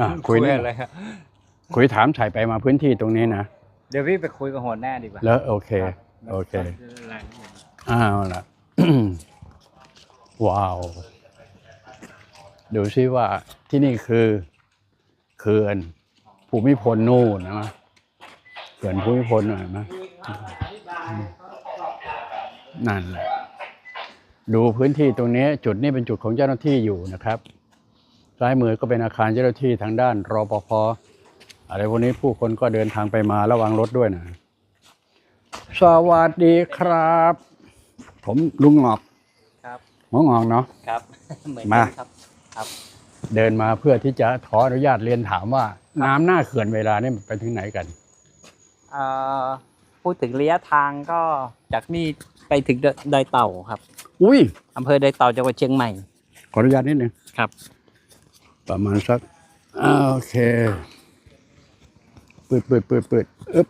อะคุยนี่อะไรครับคุยถามถ่ายไปมาพื้นที่ตรงนี้นะ เดี๋ยวพี่ไปคุยกับหัวหน้าดีกว่าแล้วโอเครับโอเครายละเอียดอ้าวละว้าว ดูซิว่าที่นี่คือเขื่อนภูมิพลนู่นนะเขื่อนภูมิพลหน่อยนะนั่นแหละดูพื้นที่ตรงนี้จุดนี้เป็นจุดของเจ้าหน้าที่อยู่นะครับ ซ้ายมือก็เป็นอาคารเจ้าหน้าที่ทางด้านรปภอะไรพวกนี้ผู้คนก็เดินทางไปมาระวังรถด้วยนะ สวัสดีครับ ผมลุงหงอกครับหมอหงอกเนาะครับเหมือนมากันครับครับ เดินมาเพื่อที่จะขออนุญาตเรียนถามว่า น้ำหน้าเขื่อนเวลานี่มันไปถึงไหนกันเอ่อพูดถึงระยะทางก็จากนี่ไปถึงดอยเต่าครับ อุ้ยอำเภอดอยเต่าจังหวัดเชียงใหม่ ขออนุญาตนิดนึงครับ ประมาณสักอ่าโอเคปืดปืดปืดปืดอึ๊บ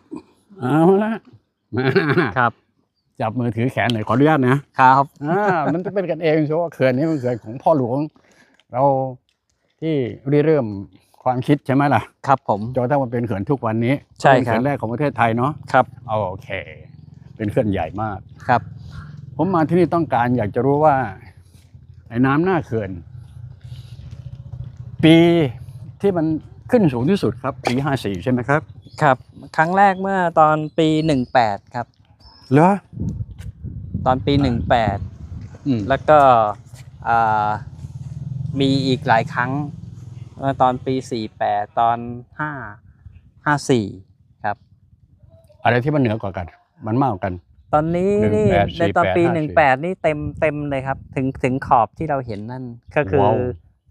เอาละมาครับ จับมือถือแขนหน่อยขออนุญาตนะครับอ่ามันจะเป็นกันเองเพราะว่าเขื่อนนี้มันเขื่อนของพ่อหลวง เราที่ริเริ่มความคิดใช่ไหมล่ะ ครับผมจนกระทั่งมันเป็นเขื่อนทุกวันนี้ใช่เป็นครับเขื่อนแรกของประเทศไทยเนาะครับเอาโอเค เป็นเขื่อนใหญ่มากครับ ผมมาที่นี่ต้องการอยากจะรู้ว่าไอ้น้ำหน้าเขื่อน ปีที่มันขึ้นสูงที่สุดครับ ปีห้าสี่ใช่ไหมครับ ครับ ครั้งแรกเมื่อตอนปีหนึ่งแปดครับ เหรอ ตอนปีหนึ่งแปดอืมแล้วก็อ่ามีอีกหลายครั้งเมื่อตอนปีสี่แปดตอนห้าห้าสี่ครับ อะไรที่มันเหนือกว่ากัน มันมากกว่ากัน ตอนนี้นี่18 ในตอนปี 48หนึ่งแปดนี่เต็มเต็มเลยครับ ถึงถึงขอบที่เราเห็นนั่นก็คือว้าว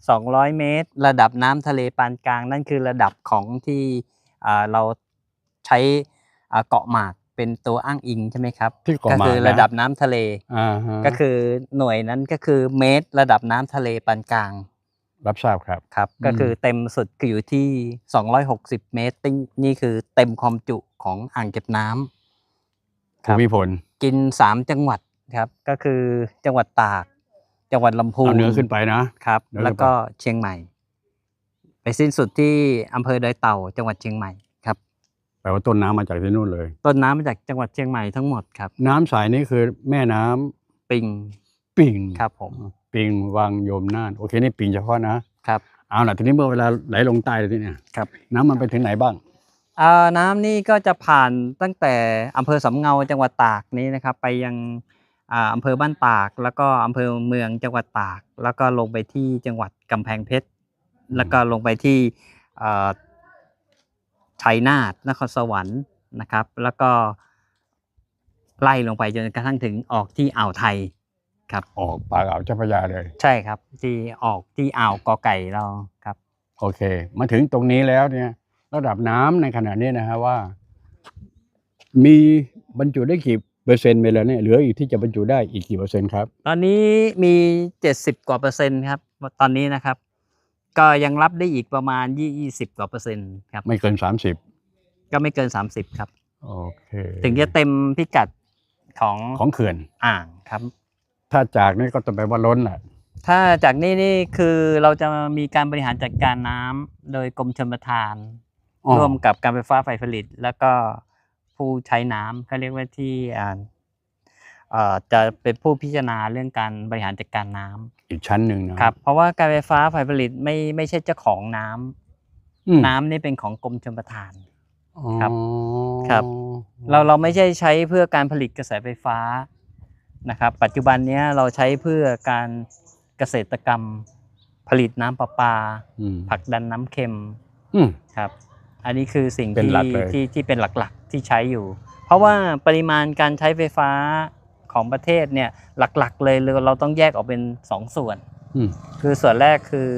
สองร้อยเมตร ระดับน้ำทะเลปานกลาง นั่นคือระดับของที่อ่าเราใช้อ่าเกาะหมากเป็นตัวอ้างอิงใช่ไหมครับที่เกาะก็หมากคือนะระดับน้ำทะเลอ่าฮะก็คือหน่วยนั้นก็คือเมตร ระดับน้ำทะเลปานกลาง รับทราบครับครับอืมก็คือเต็มสุดคืออยู่ที่ 260 เมตรนี่นี่คือเต็มความจุของอ่างเก็บน้ำคภูรับมิพลกิน 3 จังหวัดครับ ก็คือจังหวัดตาก จังหวัดลำพูนเอาเหนือขึ้นไปนะครับ เหนือขึ้นไป แล้วก็เชียงใหม่ ไปสิ้นสุดที่อำเภอดอยเต่า จังหวัดเชียงใหม่ครับ แปลว่าต้นน้ำมาจากที่นู่นเลย ต้นน้ำมาจากจังหวัดเชียงใหม่ทั้งหมดครับ น้ำสายนี้คือแม่น้ำปิงปิ่งครับผมปิงวังโยมน่านโอเคนี่ปิงเฉพาะนะครับ เอาล่ะทีนี้เมื่อเวลาไหลลงใต้เลยที่เนี่ยครับ น้ำมันไปถึงไหนบ้างอ่าน้ำนี่ก็จะผ่านตั้งแต่อำเภอสำเงาจังหวัดตากนี้นะครับ ไปยัง อ่าอำเภอบ้านตาก แล้วก็อำเภอเมืองจังหวัดตาก แล้วก็ลงไปที่จังหวัดกำแพงเพชร แล้วก็ลงไปที่อ่าชัยนาทนครสวรรค์นะครับ แล้วก็ไล่ลงไปจนกระทั่งถึงออกที่อ่าวไทยครับออกปากอ่าวเจ้าพระยาเลย ใช่ครับ ที่ออกที่อ่าวกอไก่เราครับ โอเค มาถึงตรงนี้แล้วเนี่ย ระดับน้ำในขณะนี้นะฮะว่า มีบรรจุได้กี่ เปอร์เซ็นต์ไปแล้วเนี่ยเหลืออีกที่จะบรรจุได้อีกกี่เปอร์เซ็นต์ครับ ตอนนี้มี70กว่าเปอร์เซ็นต์ครับ ตอนนี้นะครับ ก็ยังรับได้อีกประมาณ20กว่าเปอร์เซ็นต์ครับไม่เกินสามสิบก็ไม่เกิน30ครับโอเคถึงจะเต็มพิกัดของของเขื่อนอ่างครับ ถ้าจากนี้ก็จะแปลว่าล้นแหละถ้าจากนี้นี่คือเราจะมีการบริหารจัดการน้ำโดยกรมชลประทานอ๋อร่วมกับการไฟฟ้าฝ่ายผลิต แล้วก็ ผู้ใช้น้ำเขาเรียกว่าที่อ่าเอ่อจะเป็นผู้พิจารณาเรื่องการบริหารจัดการน้ำอีกชั้นหนึ่งนะครับ เพราะว่าการไฟฟ้าฝ่ายผลิตไม่ไม่ใช่เจ้าของน้ำอืมน้ำนี่เป็นของกรมชลประทานอ๋อครับครับ เราเราไม่ใช่ใช้เพื่อการผลิตกระแสไฟฟ้านะครับ ปัจจุบันเนี้ยเราใช้เพื่อการเกษตรกรรม ผลิตน้ำประปาอืมผลักดันน้ำเค็มอืมครับ อันนี้คือสิ่งเป็นที่หลักเลย ที่ที่เป็นหลักๆที่ใช้อยู่ เพราะว่าปริมาณการใช้ไฟฟ้าของประเทศเนี่ยหลักๆ เลยเราต้องแยกออกเป็นสองส่วน อืม คือส่วนแรกคือ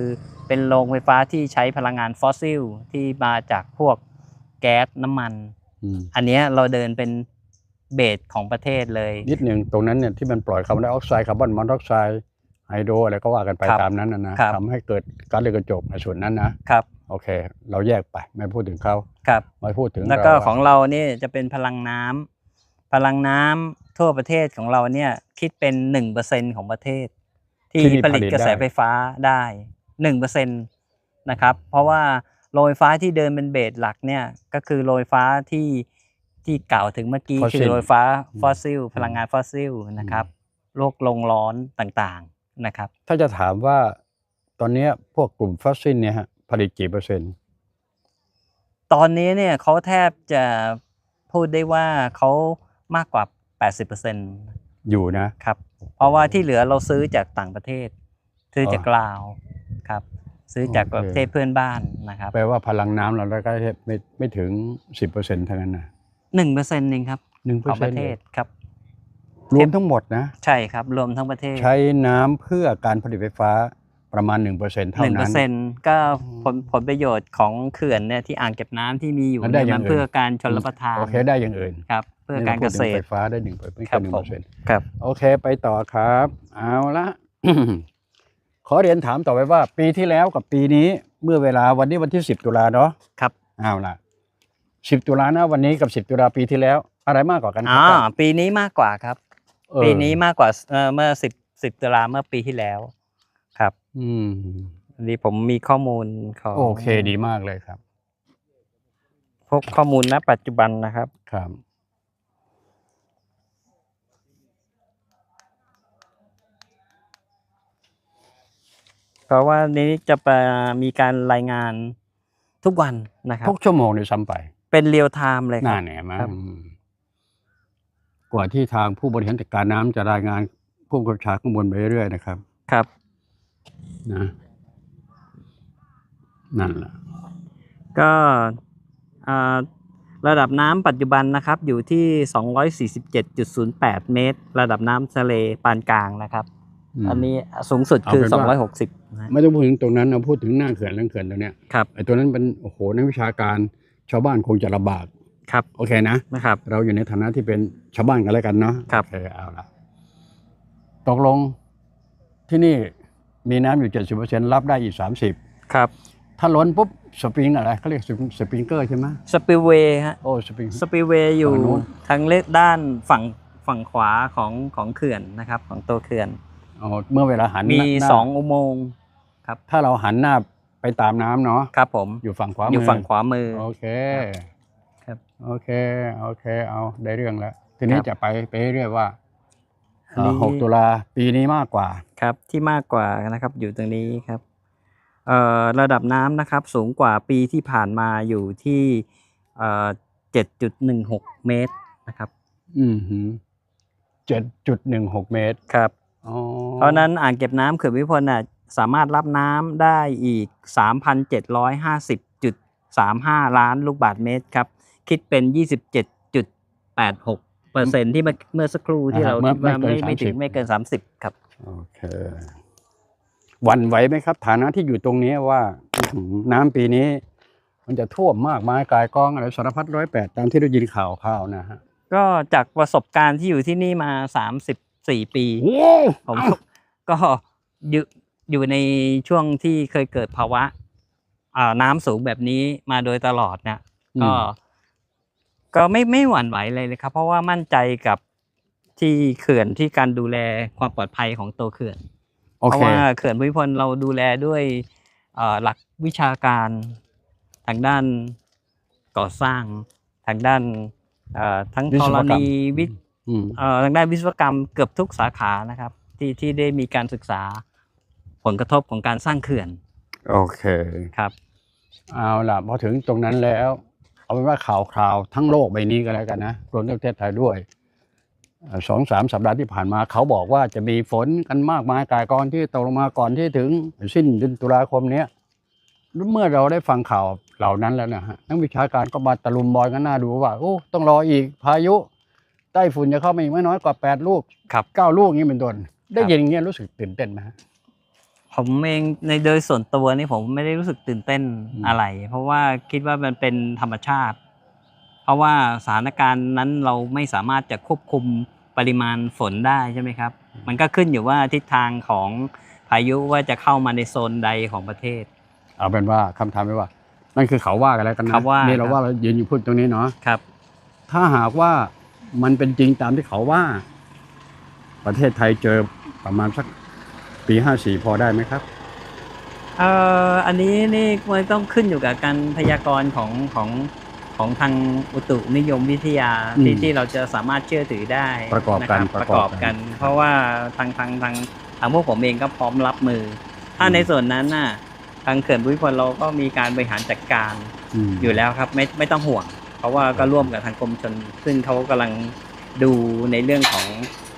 เป็นโรงไฟฟ้าที่ใช้พลังงานฟอสซิลที่มาจากพวกแก๊สน้ำมัน อืม อันเนี้ยเราเดินเป็นเบสของประเทศเลย นิดหนึ่งตรงนั้นเนี่ยที่มันปล่อยคาร์บอนไดออกไซด์คาร์บอนมอนอกไซด์ไฮโดรอะไรก็ว่ากันไปครับตามนั้นนะนะครับ ทำให้เกิดก๊าซเรือนกระจกในส่วนนั้นนะครับ โอเค เราแยกไปไม่พูดถึงเขาครับไม่พูดถึงแล้วก็เราของเรานี่จะเป็นพลังน้ำพลังน้ำทั่วประเทศของเราเนี่ยคิดเป็นหนึ่งเปอร์เซ็นของประเทศ ที่ผลิตกระแสไฟฟ้าได้หนึ่งเปอร์เซ็นนะครับเพราะว่าโรงไฟฟ้าที่เดินเป็นเบสหลักเนี่ยก็คือโรงไฟฟ้าที่ที่กล่าวถึงเมื่อกี้ Fossil คือโรงไฟฟ้าอืมฟอสซิล พลังงานฟอสซิลนะครับโลกลงร้อนต่างๆนะครับ ถ้าจะถามว่าตอนเนี้ยพวกกลุ่มฟอสซิลเนี่ยฮะ ผลิตกี่เปอร์เซ็นต์ ตอนนี้เนี่ยเขาแทบจะพูดได้ว่าเขามากกว่า 80%อยู่นะ ครับ เพราะว่าที่เหลือเราซื้อจากต่างประเทศ ซื้อจากอ๋อลาวครับ ซื้อจากโอเคประเทศเพื่อนบ้านนะครับ แปลว่าพลังน้ำเราได้แค่ไม่ไม่ถึงสิบเปอร์เซ็นต์เท่านั้นนะหนึ่งเปอร์เซ็นต์เองครับหนึ่งเปขอองร์ปเซ็นระต์เทศครับ รวมทั้งหมดนะ ใช่ครับ รวมทั้งประเทศ ใช้น้ำเพื่อการผลิตไฟฟ้า ประมาณ 1%เท่าหนึ่งเปอนั้นร์เซ็นต์ก็ผลผลประโยชน์ของเขื่อนเนี่ยที่อ่างเก็บน้ำที่มีอยู่แล้วได้เนี่ยอย่ามังนอื่นเพื่อการชนรับประทานโอเคได้อย่างอื่นครับเพื่อการเกษนี่ตไฟรฟ้าได้หนึ่งไม่ครัเกินหนึ่งบผเปอมร์เซ็นต์ครับโอเคไปต่อครับ เอาละขอเรียนถามต่อไปว่า ปีที่แล้วกับปีนี้เมื่อเวลาวันนี้วันที่10ตุลาเนาะครับเอาละ10ตุลานะวันนี้กับ10ตุลาปีที่แล้ว อะไรมากกว่ากันคอ่ารับปีนี้มากกว่าครับเออปีนี้มากกว่าเอ่อเมื่อสิบสิบตุลาเมื่อปีที่แล้วครับ อืมอันนี้ผมมีข้อมูลของโอเคดีมากเลยครับ พวกข้อมูลณ ปัจจุบันนะครับ ครับ เพราะว่านี้จะไปมีการรายงานทุกวันนะครับ ทุกชั่วโมงเลยซ้ำไป เป็นเรียลไทม์เลยคน่ารับแหนมากครับ อืมกว่าที่ทางผู้บริหารจัดการน้ำจะรายงานผู้กำกับชาข้างบนไปเรื่อยๆนะครับ ครับ นะนั่นแหละก็อ่าระดับน้ำปัจจุบันนะครับ อยู่ที่ 247.08 เมตร ระดับน้ำทะเลปานกลางนะครับมอันนี้สูงสุดคือเอาเป็นว่า260นะฮะไม่ต้องพูดถึงตรงนั้นเราพูดถึงหน้าเขื่อนเรื่องเขื่อนตรงเนี้ยครับไอ้ตัวนั้นเป็นโอ้โหนักวิชาการชาวบ้านคงจะลำบากครับโอเคนะนะครับ เราอยู่ในฐานะที่เป็นชาวบ้านกันแล้วกันเนาะครับโอเคเอาละตกลงที่นี่ มีน้ำอยู่เจ็ดสิบเปอร์เซ็นรับได้อีกสามสิบครับ ถ้าล้นปุ๊บสปริงอะไรเขาเรียกสปริงเกอร์ใช่ไหมสปิลเวย์ฮะโอ้สปริง สปิลเวย์อยู่ฝั่งนู้น ทางเลขด้านฝั่งฝั่งขวาของของเขื่อนนะครับ ของตัวเขื่อน อ๋อเมื่อเวลาหันมีหน้าสองอุโมงค์ถ้าเราหันหน้าไปตามน้ำเนาะครับผมอยู่ฝั่งขวามือยู่ฝั่งขวามือ โอเคครับโอเค โอเค เอาได้เรื่องแล้ว ทีนี้ครับ จะไปไปเรื่อยๆว่า อันนี้เอ่อหกตุลาปีนี้มากกว่าครับที่มากกว่านะครับอยู่ตรงนี้ครับเอ่อระดับน้ำนะครับสูงกว่าปีที่ผ่านมาอยู่ที่เอ่อ7.16เมตรนะครับ อืมเจ็ดจุดหนึ่งหกเมตรครับอ๋อเพราะฉะนั้นอ่างเก็บน้ำเขื่อนภูมิพลน่ะสามารถรับน้ำได้อีก 3,750.35 ล้านลูกบาศก์เมตรครับ คิดเป็น 27.86 เปอร์เซ็นที่เมื่อเมื่อสักครู่ที่เราคิดว่าไม่ไม่ถึงไม่เกิน30ครับโอเคหวันไหวไหมครับ ฐานะที่อยู่ตรงนี้ว่าอื้อหือน้ำปีนี้ มันจะท่วมมากมายกายกองอะไรสารพัดร้อยแปดตามที่ได้ยินข่าวข่าวนะฮะก็จากประสบการณ์ที่อยู่ที่นี่มา34ปีโอ้ผมก็อยู่อยู่ในช่วงที่เคยเกิดภาวะอ่าน้ำสูงแบบนี้มาโดยตลอดเนี่ยก็ ก็ไม่ไม่หวั่นไหวเลยเลยครับ เพราะว่ามั่นใจกับที่เขื่อนที่การดูแลความปลอดภัยของตัวเขื่อนโอเพราะเคว่าเขื่อนภูมิพลเราดูแลด้วยเอ่อหลักวิชาการทางด้านก่อสร้างทางด้านเอ่อทั้งวิธศรวกรรมณีวิอืมเอ่อทางด้านวิศวกรรมเกือบทุกสาขานะครับ ที่ที่ได้มีการศึกษาผลกระทบของการสร้างเขื่อน โอเคครับ เอาล่ะพอถึงตรงนั้นแล้ว เอาเป็นว่าข่าวคราวทั้งโลกใบนี้ก็แล้วกันนะรวมทั้งประเทศไทยด้วยเอ่อสองสามสัปดาห์ที่ผ่านมา เขาบอกว่าจะมีฝนกันมากมายกายกองที่ตกลงมาก่อนที่ถึงสิ้นเดือนตุลาคมเนี้ยเมื่อเราได้ฟังข่าวเหล่านั้นแล้วนะฮะนักวิชาการก็มาตะลุมบอลกันหน้าดูว่าโอ้ต้องรออีกพายุใต้ฝุ่นจะเข้ามาอีกไม่น้อยกว่าแปดลูกครับเก้าลูกนี้เป็นต้นได้ครับยินอย่างเงี้ยรู้สึกตื่นเต้นไหมฮะ ผมเองในโดยส่วนตัวนี่ผมไม่ได้รู้สึกตื่นเต้นอืมอะไร เพราะว่าคิดว่ามันเป็นธรรมชาติ เพราะว่าสถานการณ์นั้นเราไม่สามารถจะควบคุมปริมาณฝนได้ใช่ไหมครับ มันก็ขึ้นอยู่ว่าทิศทางของพายุว่าจะเข้ามาในโซนใดของประเทศ เอาเป็นว่าคำถามไม่ว่า นั่นคือเขาว่ากันแล้วกันนะเขาว่านี่เราครับว่าเรายืนอยู่พูดตรงนี้เนาะครับ ถ้าหากว่ามันเป็นจริงตามที่เขาว่า ประเทศไทยเจอประมาณสัก ปีห้าสี่พอได้ไหมครับ เอ่ออันนี้นี่มันต้องขึ้นอยู่กับการพยากรณ์ของของของทางอุตุนิยมวิทยาอืมที่ที่เราจะสามารถเชื่อถือได้ประกอบกันะคประประกกออบบกักันนเพราะว่าทางทางทางทางพวกผมเองก็พร้อมรับมือ ถ้าอืมในส่วนนั้นน่ะทางเขื่อนภูมิพลเราก็มีการบริหารจัดการมอยู่แล้วครับ ไม่ไม่ต้องห่วง เพราะว่าก็ร่วมกับทางกรมชน ซึ่งเขากำลังดูในเรื่องของ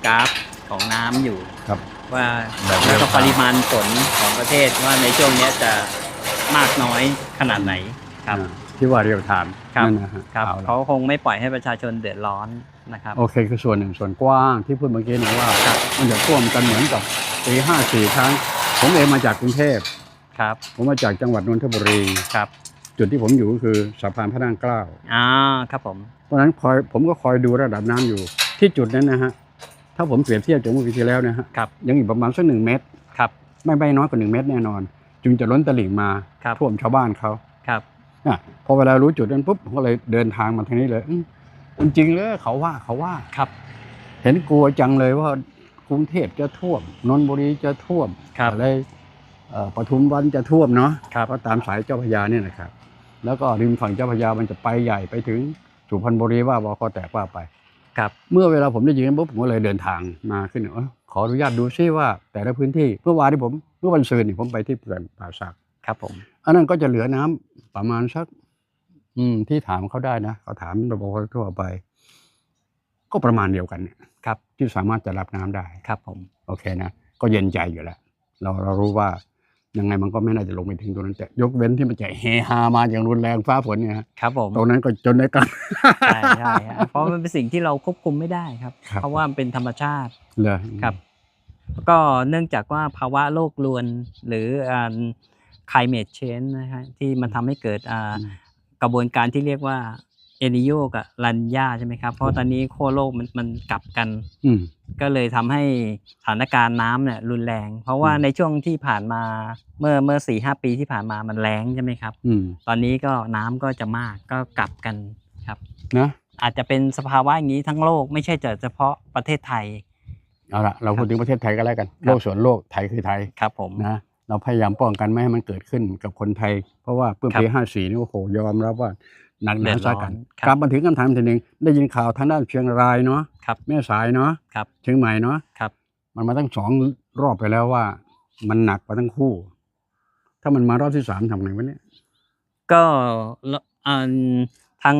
กราฟของน้ำอยู่ครับ ว่าแบบแล้วก็ real time ปริมาณฝนของประเทศว่าในช่วงเนี้ยจะมากน้อยขนาดไหนครับอ่าที่ว่าเรียลไทม์ครับนั่นนะฮะครับเอาละเขาคงไม่ปล่อยให้ประชาชนเดือดร้อนนะครับโอเคคือส่วนหนึ่งส่วนกว้างที่พูดเมื่อกี้นะว่ามันจะท่วมกันเหมือนกับปีห้าสี่ครั้ง ผมเองมาจากกรุงเทพครับ ผมมาจากจังหวัดนนทบุรีครับ จุดที่ผมอยู่ก็คือสะพานพระนั่งเกล้าอ่าครับผมเพราะฉะนั้นคอยผมก็คอยดูระดับน้ำอยู่ที่จุดนั้นนะฮะ ถ้าผมเปรียบเทียบจากเมื่อปีที่แล้วนะฮะครับยังอีกประมาณสักหนึ่งเมตรครับไม่ไม่น้อยกว่าหนึ่งเมตรแน่นอน จึงจะล้นตลิ่งมาครับท่วมชาวบ้านเขาครับอะพอเวลารู้จุดนั้นปุ๊บผมก็เลยเดินทางมาทางนี้เลยอืมจริงๆเลยเขาว่าเขาว่าครับ เห็นกลัวจังเลยว่ากรุงเทพจะท่วมนนทบุรีจะท่วมครับอะไรเอ่อปทุมวันจะท่วมเนาะครับเพราะตามสายเจ้าพระยาเนี่ยนะครับ แล้วก็ริมฝั่งเจ้าพระยามันจะไปใหญ่ไปถึงสุพรรณบุรีว่าบคแตกว่าไป ครับเมื่อเวลาผมได้ยินนั้นปุ๊บผมก็เลยเดินทางมาขึ้นเออขออนุญาตดูซิว่าแต่ละพื้นที่เมื่อวานที่ผมเมื่อวันซืนนี่ผมไปที่เขื่อนป่าสักครับผม อันนั้นก็จะเหลือน้ำประมาณสัก อืม ที่ถามเขาได้นะเขาถามระบบทั่วไป ก็ประมาณเดียวกันเนี่ยครับ ที่สามารถจะรับน้ำได้ครับ ผม โอเคนะก็เย็นใจอยู่แล้วเราเรารู้ว่า ยังไงมันก็ไม่น่าจะลงไปถึงตรงนั้นแต่ยกเว้นที่มันจะเฮฮามาอย่างรุนแรงฟ้าฝนเนี่ยฮะครับผมตรงนั้นก็จนได้กันใช่ใช่ฮะเพราะมันเป็นสิ่งที่เราควบคุมไม่ได้ครับครับ เพราะว่ามันเป็นธรรมชาติเลยครับ ก็เนื่องจากว่าภาวะโลกรวนหรืออ่า climate change นะฮะที่มันทำให้เกิดอ่ากระบวนการที่เรียกว่า เอนิโยกับลันยาใช่ไหมครับ เพราะตอนนี้ขั้วโลกมันมันกลับกัน อืม ก็เลยทำให้สถานการณ์น้ำเนี่ยรุนแรง เพราะว่าอืม ในช่วงที่ผ่านมาเมื่อเมื่อสี่ห้าปีที่ผ่านมามันแรงใช่ไหมครับ อืมตอนนี้ก็น้ำก็จะมากก็กลับกันครับ นะอาจจะเป็นสภาวะอย่างนี้ทั้งโลกไม่ใช่แต่เฉพาะประเทศไทย เอาละเราพูดถึงประเทศไทยก็แล้วกันครับโลกส่วนโลกไทยคือไทย ครับผม นะเราพยายามป้องกันไม่ให้มันเกิดขึ้นกับคนไทย เพราะว่าเมื่อปีครับห้าสี่นี่โอ้โหยอมรับว่า หนักหเดืนาอดร้สาอนกันครับกลับมาถึงคำถามทีหนึ่งได้ยินข่าวทางด้านเชียงรายเนาะครับแม่สายเนาะครับเชียงใหม่เนาะครับมันมาตั้งสองรอบไปแล้วว่า มันหนักไปทั้งคู่ ถ้ามันมารอบที่สามทำไงวะเนี่ยก็ละอันทาง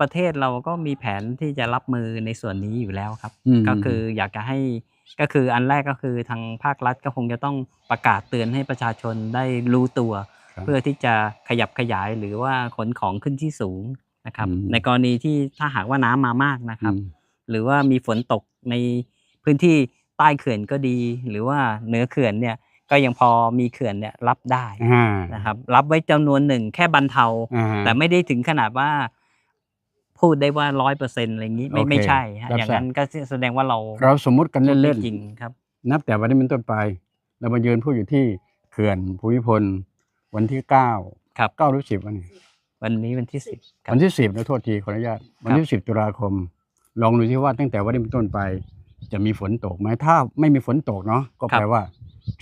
ประเทศเราก็มีแผนที่จะรับมือในส่วนนี้อยู่แล้วครับอืมก็คืออยากจะให้ก็คืออันแรกก็คือทางภาครัฐก็คงจะต้องประกาศเตือนให้ประชาชนได้รู้ตัวครับ เพื่อที่จะขยับขยายหรือว่าขนของขึ้นที่สูงนะครับอืมในกรณีที่ถ้าหากว่าน้ำมามากนะครับอืมหรือว่ามีฝนตกในพื้นที่ใต้เขื่อนก็ดี หรือว่าเหนือเขื่อนเนี่ยก็ยังพอมีเขื่อนเนี่ยรับได้อ่านะครับรับไว้จำนวนหนึ่งแค่บรรเทาอ่าแต่ไม่ได้ถึงขนาดว่า พูดได้ว่าร้อยเปอร์เซ็นต์อะไรอย่างนี้ไม่โอเคไม่ใช่ฮะรับอย่างทราบนั้นก็แสดงว่าเรา เราสมมุติกันพูดไม่เล่นจริงครับๆนับแต่วันนี้เป็นต้นไป เรามายืนพูดอยู่ที่เขื่อนภูมิพล วันที่เก้าครับ เก้าหรือสิบวันนี้วันนี้วันที่สิบครับ วันที่สิบนะโทษทีขออนุญาต วันที่สิบตุลาคม ลองดูที่ว่าตั้งแต่วันนี้เป็นต้นไป จะมีฝนตกไหมถ้าไม่มีฝนตกเนาะก็แปลว่า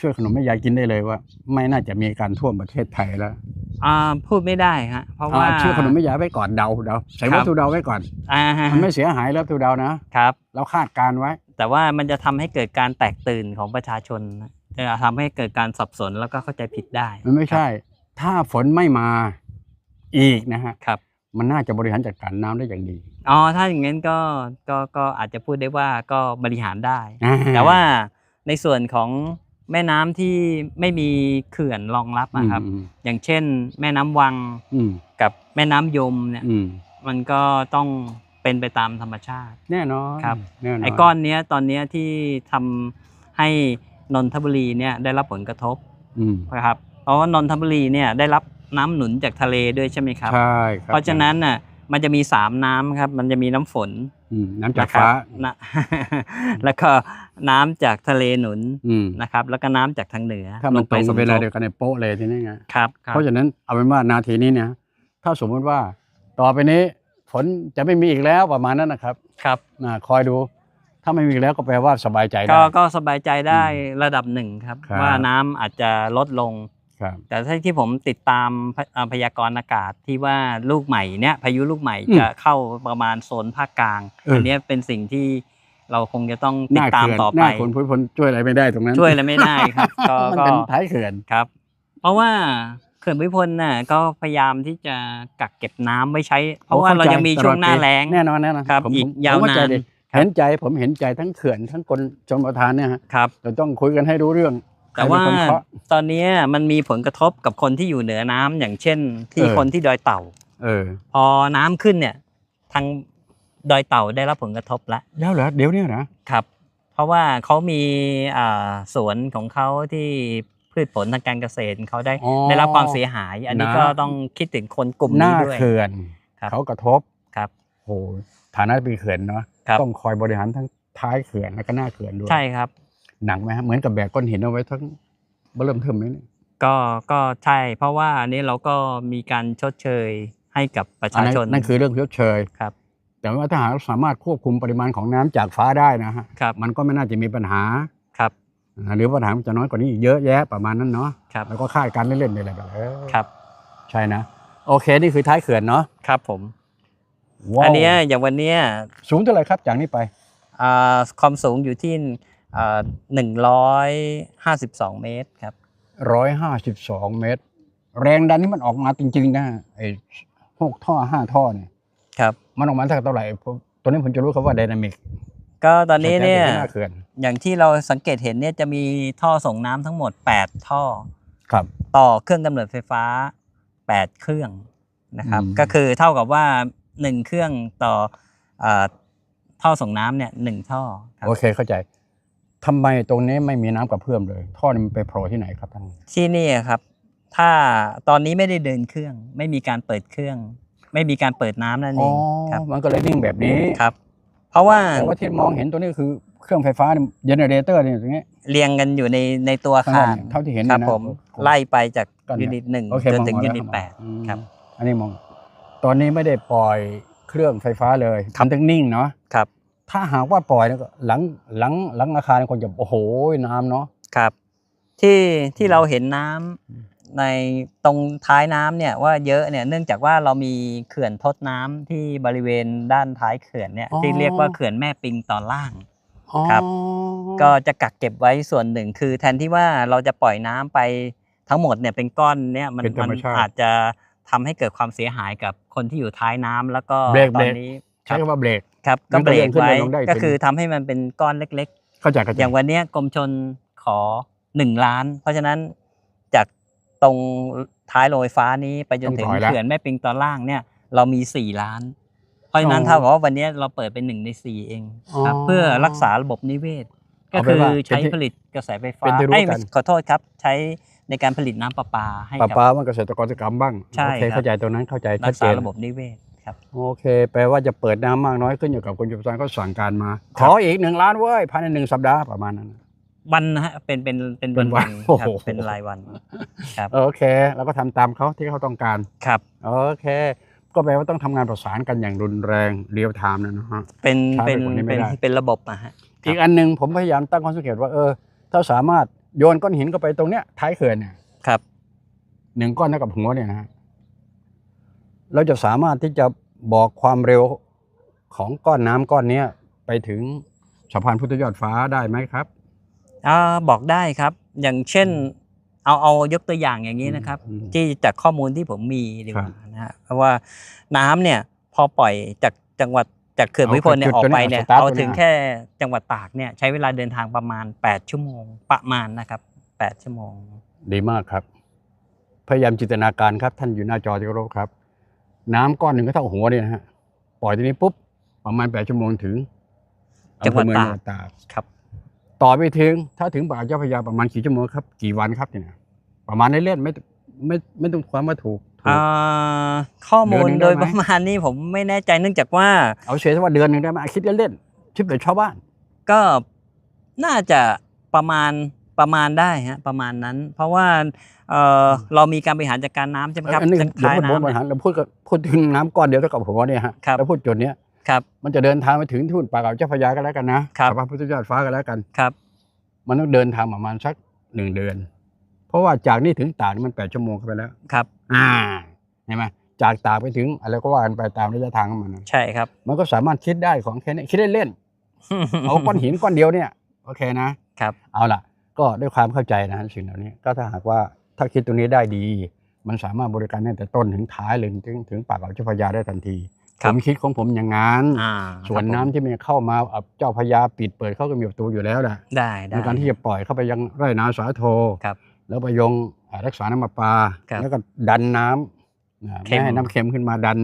ช่วยขนมแม่ยายกินได้เลยว่า ไม่น่าจะมีการท่วมประเทศไทยแล้วอ่าพูดไม่ได้ฮะเพราะว่า อ่าช่วยขนมแม่ยายไว้ก่อนเดาเดาใส่ครัวับตถุเดาไว้ก่อน อ่าฮะมันไม่เสียหายแล้ววัตถุเดานะครับ เราคาดการณ์ไว้ แต่ว่ามันจะทำให้เกิดการแตกตื่นของประชาชนนะ จะทำให้เกิดการสับสนแล้วก็เข้าใจผิดได้มันไม่ใช่ ถ้าฝนไม่มาอีกนะฮะครับ มันน่าจะบริหารจัดการน้ำได้อย่างดี อ๋อถ้าอย่างนั้นก็ก็ก็อาจจะพูดได้ว่าก็บริหารได้ อ่แต่ว่าในส่วนของแม่น้ำที่ไม่มีเขื่อนรองรับนะครับ อืมอย่างเช่น แม่น้ำวังอืมกับแม่น้ำยมเนี่ยอืมมันก็ต้องเป็นไปตามธรรมชาติ แน่นอนครับ แน่นอนไอ้ก้อนเนี้ยตอนเนี้ยที่ทำให้ นนทบุรีเนี่ยได้รับผลกระทบอืมนะครับเพราะว่านนทบุรีเนี่ยได้รับน้ำหนุนจากทะเลด้วยใช่ไหมครับ ใช่ครับเพราะฉะนั้นน่ะมันจะมีสามน้ำครับ มันจะมีน้ำฝนอืมน้ำจากนะครับฟ้านะ แล้วก็น้ำจากทะเลหนุนอืมนะครับ แล้วก็น้ำจากทางเหนือถ้ามันตรงสกับมเวลาทบเดียวกันในยโป๊ะเลยทีนี้ไงครับครับเพราะฉะนั้นเอาเป็นว่านาทีนี้เนี่ยถ้าสมมติว่าต่อไปนี้ฝนจะไม่มีอีกแล้วประมาณนั้นนะครับครับ อ่าคอยดู ถ้าไม่มีอีกแล้วก็แปลว่าสบายใจได้ ก็ก็สบายใจได้ระดับหนึ่งครับ ครับ ว่าน้ำอาจจะลดลง ครับแต่ถ้าที่ผมติดตามพเอ่อพยากรณ์อากาศที่ว่าลูกใหม่เนี่ยพายุลูกใหม่อืมจะเข้าประมาณโซนภาคกลางเอออัอันเนี้ยเป็นสิ่งที่เราคงจะต้องหติดน้าตามเขื่อนต่อหไปน้าคนพุทธพลช่วยอะไรไม่ได้ตรงนั้นช่วยอะไรไม่ได้ครับ ก็มันก็เป็นท้ายเขื่อน ครับ เพราะว่าเขื่อนพิพลน่ะก็พยายามที่จะกักเก็บน้ำไว้ใช้ เพราะว่าเรายังมีช่วงหน้าแล้ง แน่นอนแน่นอนครับผมอีกผมยาวผมเข้นานใจดิครับ เห็นใจผมเห็นใจทั้งเขื่อนทั้งคนชนประทานเนี่ยฮะครับ เราต้องคุยกันให้รู้เรื่อง แต่ว่าใครเป็นคนเคาะตอนเนี้ยมันมีผลกระทบกับคนที่อยู่เหนือน้ำอย่างเช่น ที่เออคนที่ดอยเต่า เออ พอน้ำขึ้นเนี่ย ทางดอยเต่าได้รับผลกระทบแล้วแล้วเหรอเดี๋ยวเนี้นะครับ เพราะว่าเขามีอ่าสวนของเขาที่พืชผลทางการเกษตรเขาได้อ๋อได้รับความเสียหาย อันนี้นะก็ต้องคิดถึงคนกลุ่มหนี้น้าด้วยเขื่อนครับเขากระทบครับโอ้โหฐานะเป็นเขื่อนเนาะครับ ต้องคอยบริหารทั้งท้ายเขื่อนแล้วก็หน้าเขื่อนด้วยใช่ครับ หนักไหมฮะเหมือนกับแบกก้อนหินเอาไว้ทั้งเริ่มเทิมไหมเนี่ยก็ก็ใช่เพราะว่าอันนี้เราก็มีการชดเชยให้กับประอันชานั้นชนนั่นคือเรื่องชดเชยครับ แต่ว่าถ้าหากสามารถควบคุมปริมาณของน้ำจากฟ้าได้นะฮะครับมันก็ไม่น่าจะมีปัญหาครับอ่าหรือปัญหามันจะน้อยกว่านี้อีกเยอะแยะประมาณนั้นเนาะครับแล้วก็คาดการณ์เล่นๆไปอะไรแบบเออครับ ใช่นะ โอเค นี่คือท้ายเขื่อนเนาะครับผม ว้าว อันเนี้ยอย่างวันเนี้ยสูงเท่าไหร่ครับจากนี้ไป อ่าความสูงอยู่ที่หนึ่งร้อยห้าสิบสองเมตรครับร้อยห้าสิบสองเมตร แรงดันที่มันออกมาจริงๆนะไอ้หกท่อห้าท่อเนี่ยครับ มันออกมาสักเท่าไหร่ผมตัวนี้ผมจะรู้คำว่าไดนามิกก็ตอนนี้เนี่ย หน้าเขื่อนอย่างที่เราสังเกตเห็นเนี่ยจะมีท่อส่งน้ำทั้งหมด 8 ท่อ ครับ ต่อเครื่องกำเนิดไฟฟ้า 8 เครื่องนะครับ อืม ก็คือเท่ากับว่า 1เครื่องต่ออาท่อส่งน้ำเนี่ยหนึ่งท่อครับโอเคเข้าใจทำไมตรงนี้ไม่มีน้ำกระเพื่อมเลย ท่อนี้มันไปโผล่ที่ไหนครับท่านที่นี่ครับ ถ้าตอนนี้ไม่ได้เดินเครื่อง ไม่มีการเปิดเครื่อง ไม่มีการเปิดน้ำนั่นอ๋เอองครับมันก็เลยนิ่งแบบนี้ครับ เพราะว่าแต่ว่าที่มองเห็นตัวนี้คือเครื่องไฟฟ้าเจเนเรเตอร์เนี่ยตรงนี้เรียงกันอยู่ในในตัวอาข้างนคาอกรเนี่ยเท่าที่เห็นครับเนี่ยนะผมผมไล่ไปจากก็เนี่ยยูนิตหนึ่งโอเคจนมองถึงออกยูแล้วนิตมองแปดอืมครับ อันนี้มอง ตอนนี้ไม่ได้ปล่อยเครื่องไฟฟ้าเลยครับมันต้องนิ่งเนาะครับ ถ้าหากว่าปล่อยแล้วก็หลังหลังหลังอาคารคนจะโอ้โหน้ำเนาะครับ ที่ที่เราเห็นน้ำในตรงท้ายน้ำเนี่ยว่าเยอะเนี่ยเนื่องจากว่าเรามีเขื่อนทดน้ำที่บริเวณด้านท้ายเขื่อนเนี่ยที่เรียกว่าเขื่อนแม่ปิงตอนล่างครับอ๋อก็จะกักเก็บไว้ส่วนหนึ่งคือแทนที่ว่าเราจะปล่อยน้ำไปทั้งหมดเนี่ยเป็นก้อนเนี่ยมันเป็นธรมัรมนชาติอาจจะ ทำให้เกิดความเสียหายกับคนที่อยู่ท้ายน้ำแล้วก็เบรกตอเบรนก นี้คใช้รับคำว่าเบรก ครับมัก็นก็เบรเลื่อกนขึ้นไว้เลื่อนลงได้ก็เป็นคือทำให้มันเป็นก้อนเล็ก ๆ เข้าใจเข้าใจ อย่างวันเนี้ยกรมชนขอหนึ่งล้าน เพราะฉะนั้นจากตรงท้ายโรงไฟฟ้านี้ไปจนถึงต้องถอยละเขื่อนแม่ปิงตอนล่างเนี่ยเรามีสี่ล้าน เพราะฉะนั้นอ๋อเท่ากับว่าวันเนี้ยเราเปิดเป็นหนึ่งในสี่เองครับอ๋อเพื่อรักษาระบบนิเวศ ก็เอาคืเป็นอว่าใช้เป็นที่ผลิตกระแสไฟฟ้าเป็นที่รู้เอ้ยกันขอโทษครับ ใช้ ในการผลิตน้ำประปาให้ป้ากับป้ามันเกษตรกรกรรมบ้างใช่โอเคครับ เข้าใจตรงนั้นเข้าใจรัชัดกเจษานระบบนิเวศครับ โอเค แปลว่าจะเปิดน้ำมากน้อยขึ้นอยู่กับกรมชลประทานก็สั่งการมา ขออีกหนึ่งล้านเว้ยภายในหนึ่งสัปดาห์ประมาณนั้น วันนะฮะเป็นเป็นเป็นเป็นวัวันนโอ้ๆคโหรับเป็นรายวันครับโอเคเราก็ทำตามเขาที่เขาต้องการ ครับ โอเค ก็แปลว่าต้องทำงานประสานกันอย่างรุนแรงเรียลไทม์นะฮะ เป็นช้าไปเป็นกว่านี้ไม่เป็นได้ เป็นระบบอะฮะอีกอันหนึ่งผมพยายามตั้งข้อสังเกตว่าเออถ้าสามารถ โยนก้อนหินเข้าไปตรงเนี้ยท้ายเขื่อนเนี่ยครับหนึ่งก้อนเท่ากับหัวเนี่ยนะฮะเราจะสามารถที่จะบอกความเร็วของก้อนน้ำก้อนเนี้ยไปถึงสะพานพุทธยอดฟ้าได้ไหมครับ อ่าบอกได้ครับ อย่างเช่น เอาเอายกตัวอย่างอย่างนี้นะครับ อืมที่จากข้อมูลที่ผมมีดีกครัว่าบนะฮะเพราะว่าน้ำเนี่ยพอปล่อยจากจังหวัด จากเขื่อนเอาภูมิพลเนี่ยจุดออกตัวนี้ไปเนี่ยสตาร์ทเอาตัวนี้ถึงแค่จังหวัดตากเนี่ยใช้เวลาเดินทางประมาณ 8 ชั่วโมงประมาณนะครับ 8 ชั่วโมง ดีมากครับ พยายามจินตนาการครับ ท่านอยู่หน้าจอที่เคารพครับ น้ำก้อนหนึ่งก็เท่าหัวเนี่ยนะฮะปล่อยทีนี้ปุ๊บประมาณแปดชั่วโมงถึงจังหวัดอำเภอเมือตากจังหวัดตากครับต่อไปถึงถ้าถึงปากเจ้าพระยาประมาณกี่ชั่วโมงครับ กี่วันครับเนี่ยประมาณเล่นๆไม่ไม่ไม่ต้องความว่าถูกถูก อ่าข้อมูลเดือนหนึ่งโดยได้ไหมประมาณนี้ผมไม่แน่ใจเนื่องจากว่า เอาเฉยๆว่าเดือนหนึ่งได้ไหมคิดเล่นๆคิดแบบชาวบ้าน ก็น่าจะประมาณประมาณได้ฮะประมาณนั้น เพราะว่าเออเรามีการบริหารจัดการน้ำใช่ไหมครับอันนี้จากเดี๋ยวท้ายพูดบนบน้ำริเนี่ยหารเราพูดกับพูดถึงน้ำก้อนเดียวเท่ากับหัวเนี่ยฮะครับแล้วพูดจุดเนี้ยครับ มันจะเดินทางไปถึงทุ่นปากอ่าวเจ้าพระยาก็แล้วกันนะครับสะพานพุทธยอดฟ้าก็แล้วกันครับ มันต้องเดินทางประมาณสักหนึ่งเดือนพราะว่าจากนี่ถึงตากนี่มันแปดชั่วโมงเข้าไปแล้วครับ อ่าเห็นไหมจากตากไปถึงอะไรก็ว่ากันไปตามระยะทางของมันนะใช่ครับ มันก็สามารถคิดได้ของแค่นี้คิดได้เล่นเอาก้อนหินก้อนเดียวเนี่ย โอเคนะครับ เอาล่ะ ก็ด้วยความเข้าใจนะฮะสิ่งเหล่านี้ก็ถ้าหากว่าถ้าคิดตรงนี้ได้ดี มันสามารถบริการตั้งแต่ต้นถึงท้ายเลยถึงถึงปากอ่าวเจ้าพระยาได้ทันทีคผรับมคิดของผมอย่างนั้นอ่าส่วนครับผมน้ำที่มันเข้ามาอะเจ้าพระยาปิดเปิดเข้าก็มีประตูอยู่แล้วแหละได้ในได้การที่จะปล่อยเข้าไปยังไร่นาสาโทครับแล้วไปยงอ่า รักษาน้ำประปา ครับแล้วก็ดันน้ำอ่าเค็ไม่ม ให้น้ำเค็มขึ้นมาดัน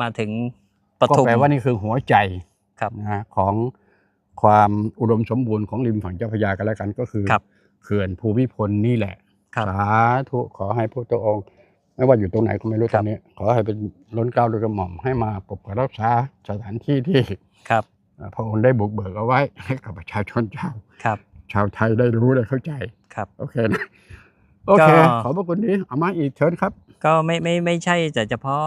มาถึงปก็ทุม แปลว่านี่คือหัวใจครับนะฮะของความอุดมสมบูรณ์ของริมฝั่งเจ้าพระยากันแล้วกันก็คือครับเขื่อนภูมิพลนี่แหละครับสาธุขอให้พระองค์ ไม่ว่าอยู่ตรงไหนก็ไม่รู้คตรัอบ นนี้ ขอให้เป็นล้นเกล้าด้วยกระหม่อมให้มาปกปักรักษาสถานที่ที่ครับ พระองค์ได้บุกเบิกเอาไว้ให้กับประชาชนชาวครับ ชาวไทยได้รู้ได้เข้าใจครับ โอเคนะ โอเคก็ขอบพระคุณนี้เอามาอีกเชิญครับ ก็ไม่ไม่ไม่ใช่แต่เฉพาะ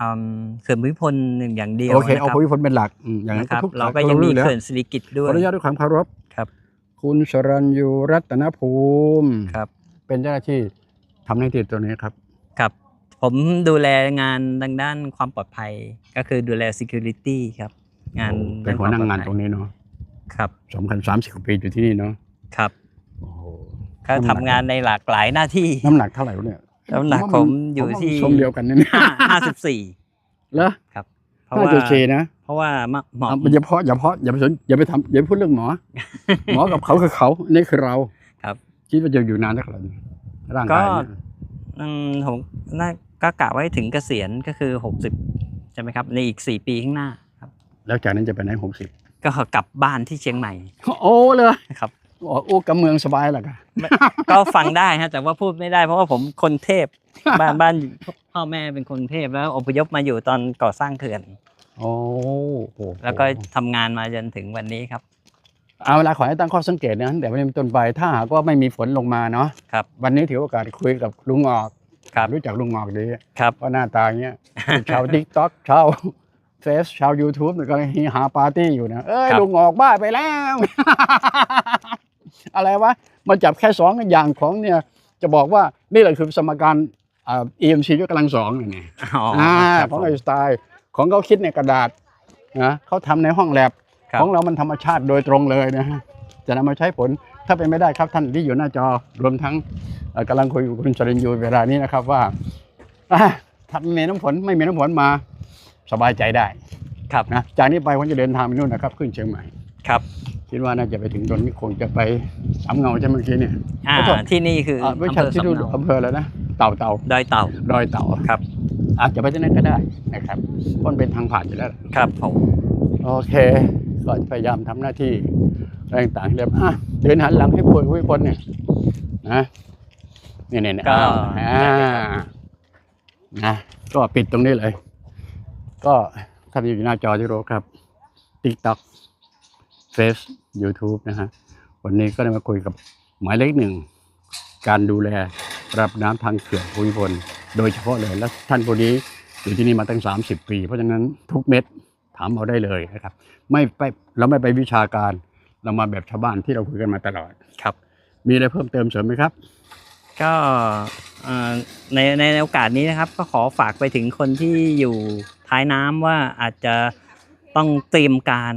อืมเขื่อนภูมิพลหนึ่งอย่างเดียวโอเคนะเอาครับภูมิพลเป็นหลักอืมอย่างนั้นนะครับทุกเราก็ยังมีรู้แล้วเขื่อนสิริกิติ์ด้ขวอยอนุญาตด้วยความเคารพครับ คุณสรัญยูรัตนภูมิครับ เป็นเจ้าหน้าที่ทำหน้าที่ตัวนี้ครับครับผมดูแลงานทางด้านความปลอดภัยก็คือดูแล security ครับ งานเป็นหัวหน้างานตรงนี้นี้เนาะครับสำคัญสามสิบปีอยู่ที่นี่เนาะครับโอ้โห ก็ทำงานในหลากหลายหน้าที่น้ำหนักเท่าไหร่วะเนี่ยน้ำหนักว่าผมอยู่ว่าที่ทรงเดียวกันนะเนี่ยห้าสิบสี่เหรอครับเพราะห้าว่าจุดสี่นะเพราะว่าหมอหมออะอย่าเพาะอย่าเพาะอย่าไปสนอย่าไปทำอย่าไปพูดเรื่องหมอ หมอกับเขาคือเขาอันนี่คือเราครับ คิดว่าจะอยู่นานเท่าไหร่ร่างก็กายเนี่ยอืมผมน่าก็กะไว้ถึงเกษียณก็คือหกสิบใช่ไหมครับ ในอีกสี่ปีข้างหน้าครับ แล้วจากนั้นจะไปไหนหกสิบก็กลับบ้านที่เชียงใหม่โอ้เลยครับ อ๋อโอ้กำเมืองสบายแหละกันก็ฟังได้ฮะแต่ว่าพูดไม่ได้เพราะว่าผมคนเทพบ้านบ้านพ่อแม่เป็นคนเทพแล้วอพยพมาอยู่ตอนก่อสร้างเขื่อนโอ้โหแล้วก็ทำงานมาจนถึงวันนี้ครับ เอาเวลาขอให้ตั้งข้อสังเกตนะแต่วันนี้เป็นต้นไปถ้าหากว่าไม่มีฝนลงมาเนาะครับ วันนี้ถือโอกาสคุยกับลุงออกครับรู้จักลุงออกดีครับเพราะหน้าตาอย่างเงี้ยชาวทิกต็อกชาวเฟซชาว YouTube เนี่ยก็ฮีหาปาร์ตี้อยู่นะเอ้ยครับลุงออกบ้าไปแล้ว อะไรวะมาจับแค่สองอย่างของเนี่ยจะบอกว่านี่แหละคือสมการอ่า EMC ยกกำลังสองเนี่ยอ๋ออ่าครับของผมไอสไตล์ของเขาคิดในกระดาษนะเขาทำในห้องแลบครับของเรามันธรรมชาติโดยตรงเลยนะฮะจะนำมาใช้ผลถ้าเป็นไม่ได้ครับท่านที่อยู่หน้าจอรวมทั้งเอ่อกำลังคุยกับคุณจริญยูเวลานี้นะครับว่าอะถ้าไม่มีน้ำฝนไม่มีน้ำฝนมาสบายใจได้ครับนะจากนี้ไปผมจะเดินทางไปนู่นนะครับ ขึ้นเชียงใหม่ ครับคิดว่าน่าจะไปถึงตรงนี้คงจะไปสามเงาใช่ไหมเมื่อกี้เนี่ยอ่าขอโทษที่นี่คืออ่าอำไม่เภใช่อที่สำดูเนาอำเภอแล้วนะเต่าเต่าดอยเต่าดอยเต่าครับ อาจจะไปที่นั่นก็ได้นะครับเพราะมันเป็นทางผ่านอยู่แล้ว ครับผมโอเคก็พยายามทำหน้าที่อะไรต่างๆเรียบอะเดินหันหลังให้ป่วยผู้คนเนี่ยนะเนี่ยเนี่ยเนี่ยก็อ้าวอ่านะก็ปิดตรงนี้เลย ก็ท่านที่อยู่หน้าจอที่รู้ครับ TikTok Face YouTube นะฮะวันนี้ก็ได้มาคุยกับหมายเลขหนึ่ง การดูแลรับน้ำทางเขื่อนภูมิพล โดยเฉพาะเลยและท่านผู้นี้อยู่ที่นี่มาตั้ง 30 ปี เพราะฉะนั้นทุกเม็ดถามเอาได้เลยนะครับ ไม่ไปเราไม่ไปวิชาการเรามาแบบชาวบ้านที่เราคุยกันมาตลอดครับ มีอะไรเพิ่มเติมเสริมไหมครับ ก็เอ่อในในโอกาสนี้นะครับ ก็ขอฝากไปถึงคนที่อยู่ท้ายน้ำว่าอาจจะต้องเตรียมการ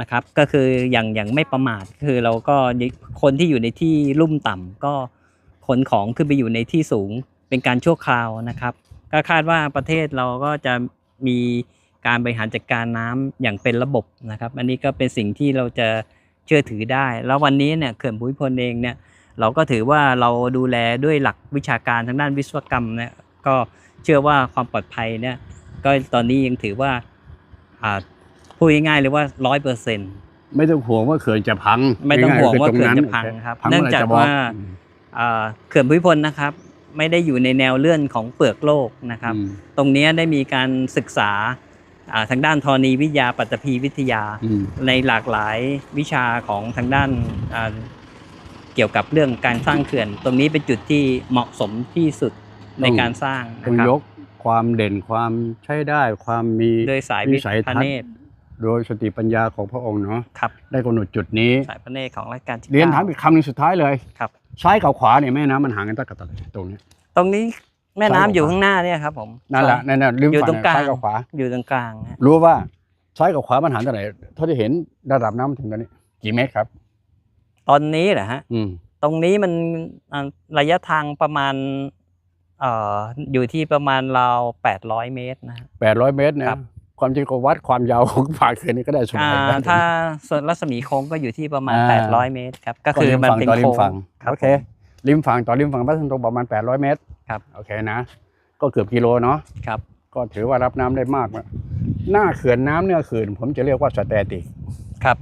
นะครับก็คืออย่างอย่างไม่ประมาทคือเราก็คนที่อยู่ในที่ลุ่มต่ำก็ขนของขึ้นไปอยู่ในที่สูงเป็นการชั่วคราวนะครับ ก็คาดว่าประเทศเราก็จะมีการบริหารจัดการน้ำอย่างเป็นระบบนะครับ อันนี้ก็เป็นสิ่งที่เราจะเชื่อถือได้ แล้ววันนี้เนี่ยเขื่อนภูมิพลเองเนี่ยเราก็ถือว่าเราดูแลด้วยหลักวิชาการทางด้านวิศวกรรมเนี่ยก็เชื่อว่าความปลอดภัยเนี่ยก็ตอนนี้ยังถือว่าอ่า พูดง่ายๆเลยว่าร้อยเปอร์เซ็นต์ไม่ต้องห่วงว่าเขื่อนจะพัง ไม่ต้องห่วงว่าง่ยๆคืเขื่อนตจะพังครับพัเนื่องมื่ไหจากจะบว่าเขื่อนภูมิพลนะครับ ไม่ได้อยู่ในแนวเลื่อนของเปลือกโลกนะครับอืมตรงเนี้ยได้มีการศึกษาอ่าทางด้านธรณีวิทยาปัตตภีวิทยาอืมในหลากหลายวิชาของทางด้านอ่าเกี่ยวกับเรื่องการสร้างเขื่อน ตรงนี้เป็นจุดที่เหมาะสมที่สุดในการสร้างต้อนะงครับยกความเด่นความใช้ได้ความมีโดยสายวิวิสัยพทัศน์เนตร โดยสติปัญญาของพระองค์เนาะครับได้กำหนดจุดนี้สายพระเนตรของรัชกาลที่เรียนก้ถามอีกคำหนึ่งสุดท้ายเลยครับซ้ายกับขวาเนี่ยแม่น้ำมันห่างกันตั้งแต่ตรงนี้ ตรงนี้แม่น้ำซ้ายกับอยู่ข้างหน้าเนี่ยครับผมนั่นแหละนั่นน่ะริมอยู่ฝั่ตรงกลางซ้ายกับขวาอยู่ตรงกลางฮะรู้ว่าซ้ายกับขวามันห่างเท่าไหร่เท่าที่เห็นระดับน้ำถึงตอนนี้ กี่เมตรครับ ตอนนี้เหรอฮะอืมตรงนี้มันอ่าระยะทางประมาณเอ่ออยู่ที่ประมาณราวแปดร้อยเมตรนะฮะแปดร้อยเมตรนะครับ ความจริงก็วัดความยาวของฝากเขื่อนนี้ก็ได้สอ่าบายนะถ้าส่วนรัศมีโค้งก็อยู่ที่ประมาณอ่าแปดร้อยเมตรครับก็คือมันเป็นต่อริโค้มงฝั่งครับโอเคริมฝั่งต่อริมฝั่งพัทยาตรงประมาณ 800 เมตรครับโอเคนะ ก็เกือบกิโลเนาะครับก็ถือว่ารับน้ำได้มากนะหน้าเขื่อนน้ำเนื้อเขื่อนผมจะเรียกว่าสแตติกครับ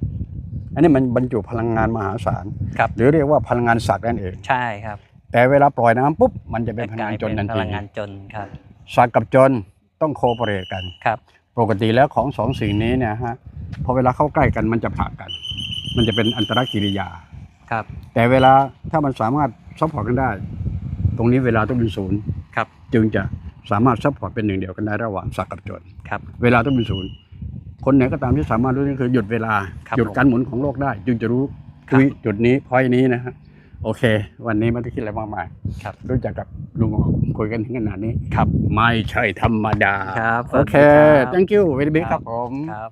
อันนี้มันบรรจุพลังงานมหาศาลครับหรือเรียกว่าพลังงานสักนั่นเองใช่ครับ แต่เวลาปล่อยน้ำปุ๊บมันจะเป็นพจะลังกงาลานยจนเป็ทันนพทีลังงานจนครับสักกับจนต้องโคเปเรตกันครับ ปกติแล้วของสองสิ่งนี้เนี่ยฮะพอเวลาเข้าใกล้กันมันจะผลักกัน มันจะเป็นอันตรกิริยาครับ แต่เวลาถ้ามันสามารถซัพพอร์ตกันได้ ตรงนี้เวลาต้องเป็นศูนย์ครับ จึงจะสามารถซัพพอร์ตเป็นหนึ่งเดียวกันได้ระหว่างสักกับจนครับ เวลาต้องเป็นศูนย์คนไหนก็ตามที่สามารถรู้นี่คือหยุดเวลาครับหยุดการหมุนของโลกได้ จึงจะรู้ครับวิจุดนี้พอยนี้นะฮะ โอเค วันนี้ไม่ได้คิดอะไรมากมายครับ รู้จักกับลุงออกคุยกันถึงขนาดนี้ครับ ไม่ใช่ธรรมดาครับโอเคสวัสดีครับ thank you very big คครัรับบผมครับ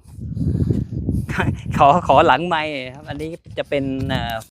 ขอขอหลังไม้ครับ อันนี้จะเป็นเอ่อ